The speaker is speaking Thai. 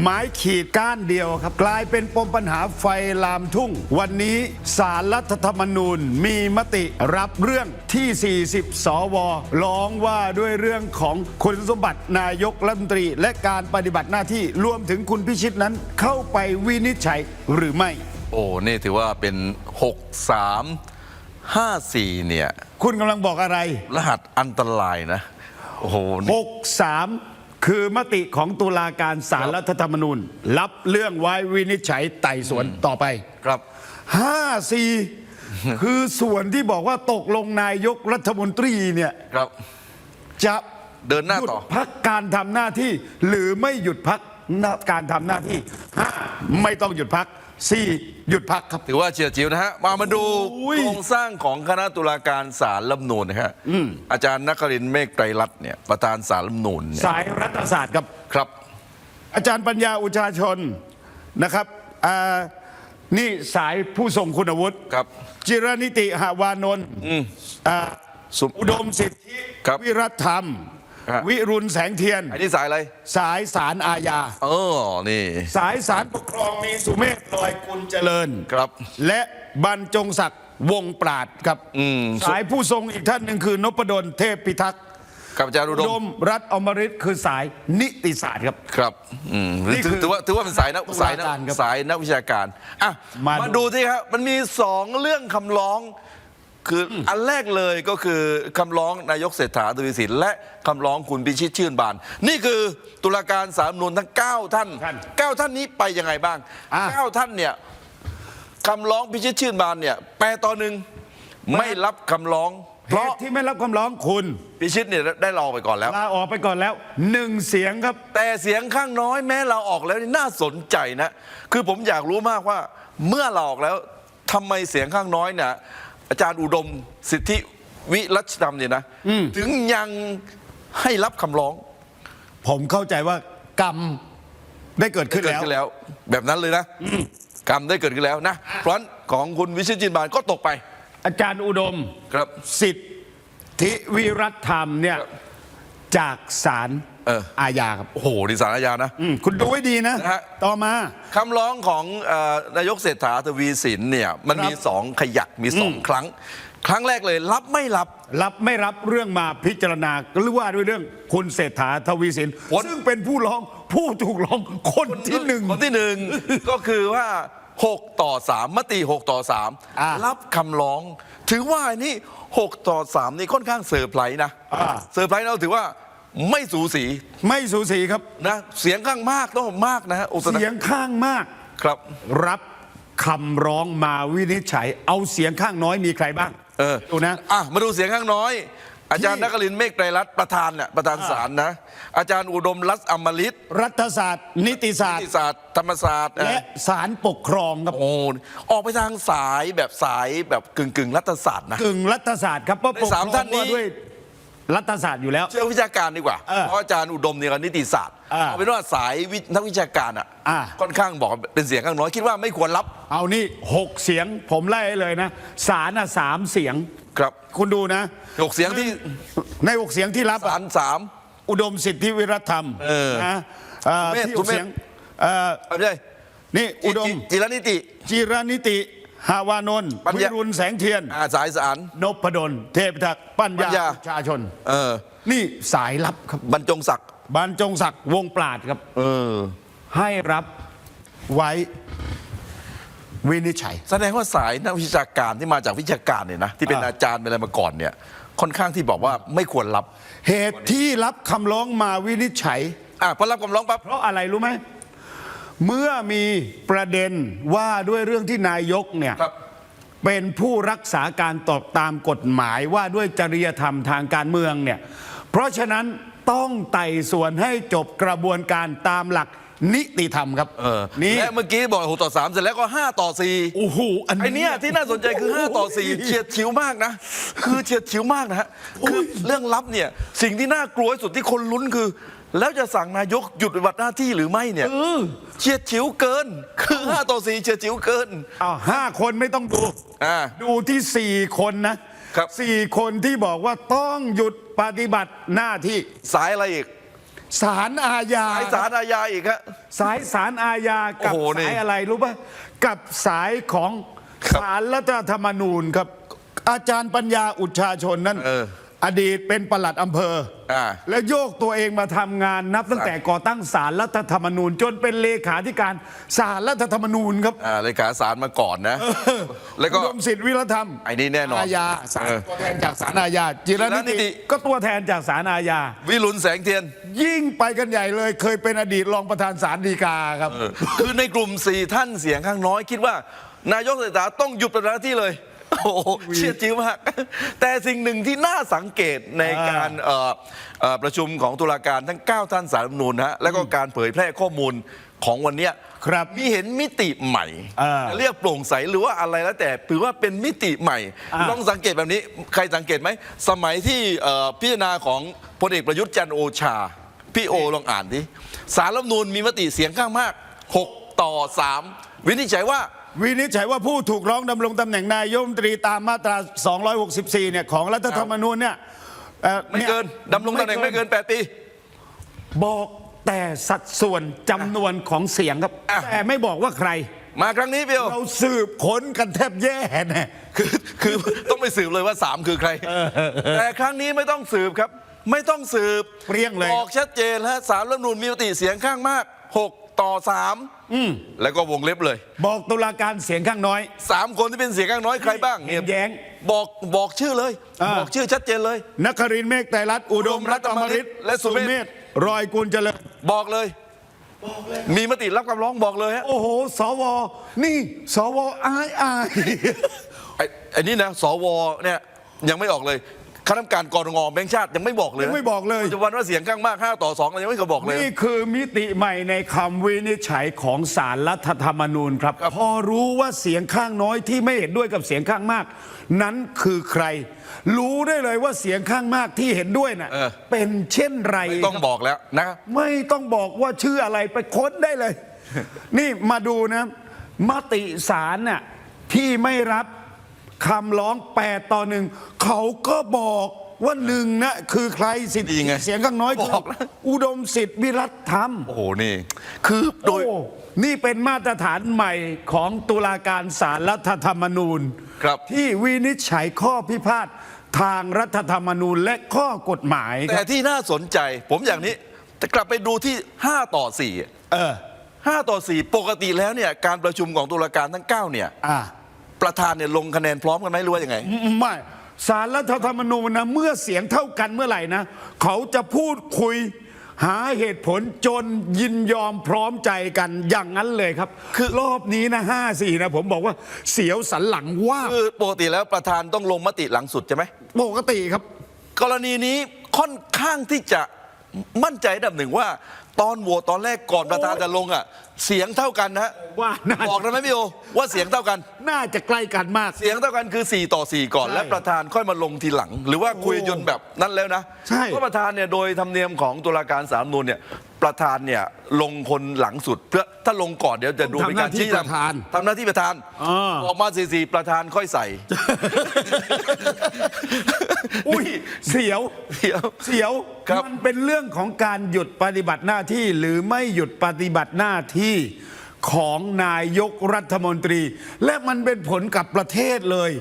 ไม้ขีดก้านเดียวครับ กลายเป็นปมปัญหาไฟลามทุ่ง วันนี้สารรัฐธรรมนูญมีมติรับเรื่องที่ 40 สวร้องว่าด้วยเรื่องของคุณสมบัตินายกรัฐมนตรี และการปฏิบัติหน้าที่รวมถึงคุณพิชิตนั้น เข้าไปวินิจฉัยหรือไม่ โอ้ นี่ถือว่าเป็น 6 3 5 4 เนี่ย คุณกำลังบอกอะไร รหัสอันตรายนะ โอ้โหนี่ 63 คือมติของตุลาการสารรัฐธรรมนูญ รับเรื่องไว้วินิจฉัยไต่สวนต่อไปครับ54คือส่วนที่บอกว่าตกลงนายกรัฐมนตรีเนี่ยครับจะเดินหน้าหยุดต่อ พักการทำหน้าที่ หรือไม่หยุดพักการทำหน้าที่ห้าไม่ต้องหยุดพัก สี่หยุดพักครับ ถือว่าเฉียดฉิวนะฮะ มามาดูอุ้ย โครงสร้างของคณะตุลาการสารรัฐธรรมนูญนะฮะอาจารย์นักรินทร์เมฆไตรรัตน์เนี่ยประธานสารรัฐธรรมนูญเนี่ยสายรัฐศาสตร์ครับ ครับ อาจารย์ปัญญาอุชาชนนะครับอ่านี่สายผู้ทรงคุณวุฒิครับ จิรนิติหาวานนท์อ่าสุ อุดมสิทธิ ครับ วิรัตธรรม ฮะ วิรุณแสงเทียน อันนี้สายอะไร สายสารอาญา เออ นี่ สายสารปกครองมีสุเมธลอยกุลเจริญ ครับ และบรรจงศักดิ์วงปราดครับอืมสายผู้ทรงอีกท่านหนึ่งคือนพดลเทพพิทักษ์กับอาจารย์อุอุดดมมรัฐอมฤตคือสายนิติศาสตร์ครับ ครับ อืมนี่คือถือถือว่าถือว่าเป็นสายนักตุสาลายนักการครับสายนักวิชาการ อะ มาดูมาดูที่ครับ มันมีสองเรื่องคำร้อง คือออันแรกเลยก็คือคำร้องนายกเศรษฐาทวีสินและคำร้องคุณพิชิตชื่นบาน นี่คือตุลาการสามนุนทั้ง 9 ท่าน ท่าน9 ท่านนี้ไปยังไงบ้าง อะ 9 ท่านเนี่ยคำร้องพิชิตชื่นบานเนี่ยแปลตอนหนึ่งไม่รับคำร้อง เพเพราะราะที่ไม่รับคำร้องคุณพิชิตเนี่ยได้รอไปก่อนแล้ว ลาออกไปก่อนแล้วหนึ่งเสียงครับ แต่เสียงข้างน้อยแม้เราออกแล้วนี่น่าสนใจนะ คือผมอยากรู้มากว่าเมื่อเราออกแล้วทำไมเสียงข้างน้อยเนี่ย อาจารย์อุดมสิทธิวิรัชธรรมเนี่ยนะถึงยังให้รับคำร้อง ผมเข้าใจว่ากรรมได้เกิดขึ้นเกิดแล้ว ขึ้นแล้ว แบบนั้นเลยนะ กรรมได้เกิดขึ้นแล้วนะเพราะฉะนั้นของคุณวิชิตจินบานก็ตกไปอาจารย์อุดมครับ สิทธิวิรัตธรรมเนี่ย จากศาล เออ อาญาครับ โอ้โหดิสารอาญานะ อืมคุณดูไว้ดีนะ นะฮะ ต่อมา คำร้องของเอ่อนายกเศรษฐาทวีสินเนี่ยมันมีครับ สองขยักมีสองครั้ง ครั้งแรกเลยรับไม่รับ รับไม่รับเรื่องมาพิจารณาหรือว่าด้วยเรื่องคุณเศรษฐาทวีสินผลซึ่งเป็นผู้ร้องผู้ถูกร้องคนที่หนึ่ง คนที่หนึ่ง ก็คือว่า 6 ต่อ 3 มติ 6 ต่อ อ่า3 รับคำร้อง ถือว่าอันนี้ 6 ต่อ 3 นี่ค่อนข้างเซอร์ไพรส์นะอ่า เซอร์ไพรส์เราถือว่า ไม่สูสีไม่สูสีครับ นะเสียงข้างมากต้องมากนะฮะโอ้แสดเสียงข้างมาก ครับ รับคำร้องมาวินิจฉัย เอาเสียงข้างน้อยมีใครบ้างเออ ดูนะ อะมาดูเสียงข้างน้อย อาจารย์ที่นักลินทร์เมฆไตรรัตน์ประธานเนี่ยประธานศาลนะ อาจารย์อุดมรัตน์อมฤตรัฐศาสตร์ นิติศาสตนิร์ติศาสตร์ธรรมศาสตร์และศาลปกครองครับโอ้ออกไปทางสายแบบสายแบบกึ่งกึ่งๆรัฐศาสตร์นะ กึ่งรัฐศาสตร์ครับเพราะในปกครสาอมงท่านนี้ ว่าด้วย รัฐศาสตร์อยู่แล้ว เชื่อวิชาการดีกว่า เออเพราะอาจารย์อุดมเนี่ยก็นิติศาสตร์อ่าเอาเป็นว่าสายวินักวิชาการอะ อ่า ค่อนข้างบอกเป็นเสียงข้างน้อยคิดว่าไม่ควรรับเอานี่หกเสียงผมไล่ให้เลยนะศาลน่ะสามเสียง ครับคุณดูนะ หกเสียงที่ในหกเสียงที่รับศาอะลสาม อุดมสิทธิวิรัตธรรมเออนะเอ่อสุเมธที่สุหกเมธ เสียงเอ่อไม่ใช่นี่อุดมจิจิรนิติจีรนิติ หาวานนท์ปัญวิญา รุณแสงเทียน อาสายสาร นพดล เทพทักษ์ปัญปัญญาญา ประชาชน เออนี่สายลับครับบรรจงศักดิ์บรรจงศักดิ์วงปราดครับ เออ ให้รับไว้วินิจฉัย แสดงว่าสายนักวิชาการที่มาจากวิชาการเนี่ยนะที่เป็นอ่า อาจารย์เป็นอะไรมาก่อนเนี่ย ค่อนข้างที่บอกว่าไม่ควรรับเหตุที่รับคำร้องมาวินิจฉัย อะพอรับคำร้องปั๊บเพราะอะไรรู้ไหม เมื่อมีประเด็นว่าด้วยเรื่องที่นายกเนี่ย ครับ เป็นผู้รักษาการตอบตามกฎหมายว่าด้วยจริยธรรมทางการเมืองเนี่ย เพราะฉะนั้นต้องไต่สวนให้จบกระบวนการตามหลัก นิติธรรมครับเออนี่และเมื่อกี้บอก6ต่อ3เสร็จแล้วก็ 5 ต่อ4โอ้โหอันไอเนี้ยที่น่าสนใจคือ 5 ต่อ 4 เฉียดฉิวมากนะ คือเฉียดฉิวมากนะฮะคือเรื่องลับเนี่ย สิ่งที่น่ากลัวที่สุดที่คนลุ้นคือ แล้วจะสั่งนายกหยุดปฏิบัติหน้าที่หรือไม่เนี่ยเฉียดฉิวเกิน คือ 5 ต่อ 4 เฉียดฉิวเกินอ้าวห้าคนไม่ต้องดูอ่าดูที่สี่คนนะครับสี่คนที่บอกว่าต้องหยุดปฏิบัติหน้าที่สายอะไรอีก ศาลอาญา สายสารอาญาอีกฮะ สายศาลอาญากับโอ้โหนี่สายอะไรรู้ป่ะกับสายของครับศาลรัฐธรรมนูญครับ อาจารย์ปัญญาอุชาชนนั้นเออ อดีตเป็นปลัดอำเภออาแล้วโยกตัวเองมาทำงานนับตั้งแต่ก่อตั้งศาลรัฐธรรมนูญ จนเป็นเลขาธิการศาลรัฐธรรมนูญครับอ่าเลขาสารมาก่อนนะ แล้วก็อุดมสิทธิวิรธรรมไอ้นี่แน่นอนอาญาศาลเออตัวแทนจากศาลอาญาจิรนิจิรนิติ ติก็ตัวแทนจากศาลอาญา วิรุณแสงเทียนยิ่งไปกันใหญ่เลย เคยเป็นอดีตรองประธานศาลฎีกาครับ เออคือในกลุ่มสี่ท่านเสียงข้างน้อยคิดว่า นายกเศรษฐาต้องหยุดปฏิบัติหน้าที่เลย โอ้โหเชี่ยจิ้วมาก แต่สิ่งหนึ่งที่น่าสังเกตในอ่าการเอ่อเอ่อประชุมของตุลาการทั้ง 9 ท่านสารรัฐธรรมนูญนะฮะแล้วก็การเผยแพร่ข้อมูลของวันเนี้ยครับมีเห็นมิติใหม่ อ่าเรียกโปร่งใสหรือว่าอะไรแล้วแต่ถือว่าเป็นมิติใหม่ อ่า ลองสังเกตแบบนี้ใครสังเกตไหม สมัยที่เอ่อพิจารณาของพลเอกประยุทธ์จันทร์โอชา พี่โอลองอ่านดิสารรัฐธรรมนูญมีมติเสียงข้างมาก 6 ต่อ 3 วินิจฉัยว่า วินิจฉัยว่าผู้ถูกร้องดำรงตำแหน่งนายกรัฐมนตรีตามมาตรา 264 เนี่ยของรัฐธรรมนูญเนี่ยอ่อไม่เกินยดำรงตำแหน่งไม่เกิน 8 ปี บอกแต่สัดส่วนจำนวนของเสียงครับ อะ แต่ไม่บอกว่าใคร มาครั้งนี้พี่โอเราสืบค้นกันแทบแย่แน่คือคือต้องไปสืบเลยว่า 3 คือใคร แต่ครั้งนี้ไม่ต้องสืบครับ ไม่ต้องสืบเปรี้ยงเลยบอกชัดเจนฮะสารรัฐธรรมนูญมีมติเสียงข้างมาก 6 ต่อ 3 แล้วก็วงเล็บเลย บอกตุลาการเสียงข้างน้อย สามคนที่เป็นเสียงข้างน้อยใครบ้างเนี่ยแย้งบอกบอกชื่อเลย อ่า บอกชื่อชัดเจนเลย นครินทร์เมฆไตรรัตน์อุดมรัตนอมฤทธิ์และสุเมธ ธรอยกุลเจริญ บอกเลย มีมติรับคำร้องบอกเลยฮะโอ้โห สว นี่ สวอายอาย ไอ้ไอ้นี่นะสวเนี่ยยังไม่ออกเลย คณะกรรมการกรงแบงค์ชาติยังไม่บอกเลยยังไม่บอกเลยปัจจุบันว่าเสียงข้างมาก5ต่อ2เรายังไม่เคยบอกเลย นี่คือมิติใหม่ในคำวินิจฉัยของสารรัฐธรรมนูญครับ พอรู้ว่าเสียงข้างน้อยที่ไม่เห็นด้วยกับเสียงข้างมาก นั้นคือใคร รู้ได้เลยว่าเสียงข้างมากที่เห็นด้วยน่ะเออ เป็นเช่นไร ไม่ต้องครับบอกแล้วนะไม่ต้องบอกว่าชื่ออะไรไปค้นได้เลย นี่มาดูนะ มติสารน่ะที่ไม่รับ คำร้องแปดต่อหนึ่งเขาก็บอกว่าหนึ่งนะคือใครสิทธิดีไงเสียงข้างน้อยคืบอกแล้วอุดมสิทธิวิรัตธรรม โอ้โหนี่ คือโดยโอ้นี่เป็นมาตรฐานใหม่ของตุลาการศาลรัฐธรรมนูญ ครับที่วินิจฉัยข้อพิพาททางรัฐธรรมนูญและข้อกฎหมายคแต่รับที่น่าสนใจ ผมอย่างนี้จะกลับไปดูที่ 5 ต่อ 4 เออ 5 ต่อ 4 ปกติแล้วเนี่ยการประชุมของตุลาการทั้ง 9 เนี่ยอ่า ประธานเนี่ยลงคะแนนพร้อมกันไหมหรือว่ายังไง ไม่สารรัฐธรรมนูญนะเมื่อเสียงเท่ากันเมื่อไหร่นะ เขาจะพูดคุยหาเหตุผลจนยินยอมพร้อมใจกันอย่างนั้นเลยครับ คือรอบนี้นะห้าสี่นะ ผมบอกว่าเสียวสันหลังว่าบคือปกติแล้วประธานต้องลงมติหลังสุดใช่ไหมปกติครับ กรณีนี้ค่อนข้างที่จะมั่นใจระดับหนึ่งว่า ตอนโหวตตอนแรกก่อนประธานจะลงอะ เสียงเท่ากันนะว่าน่า บอกได้ไหมพี่โอว่าเสียงเท่ากัน น่าจะใกล้กันมาก เสียงเท่ากันคือ 4 ต่อ 4 ก่อน ใช่และประธานค่อยมาลงทีหลัง หรือว่าคุยจนแบบนั้นแล้วนะใช่ เพราะประธานเนี่ยโดยธรรมเนียมของตุลาการสาลรฐธรรมนูญเนี่ย ประธานเนี่ยลงคนหลังสุดเพื่อถ้าลงก่อนเดี๋ยวจะดูเป็นการชี้ทำหน้าที่ประธานทำหน้าที่ประธานอ่า ออกมาสี่สี่ประธานค่อยใส่ อุ้ยเสียวเดี๋ยว เสียวครับ มันเป็นเรื่องของการหยุดปฏิบัติหน้าที่ หรือไม่หยุดปฏิบัติหน้าที่ของนายกรัฐมนตรี และมันเป็นผลกับประเทศเลย